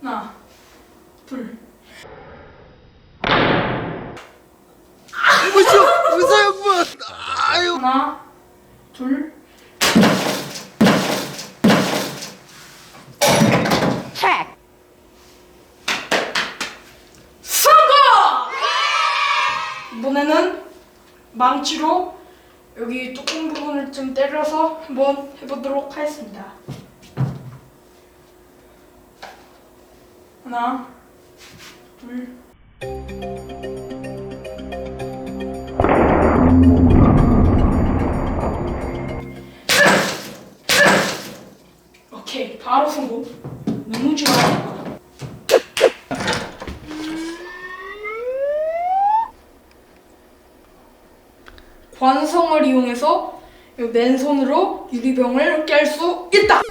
하나, 둘. 무서, 무서 양반. 아, 하나, 둘. 체크. 성공! 이번에는 망치로 여기 뚜껑 부분을 좀 때려서 한번 해보도록 하겠습니다. 하나, 둘. 오케이, 바로 성공. 너무 좋아 관성을 이용해서 맨손으로 유리병을 깰 수 있다.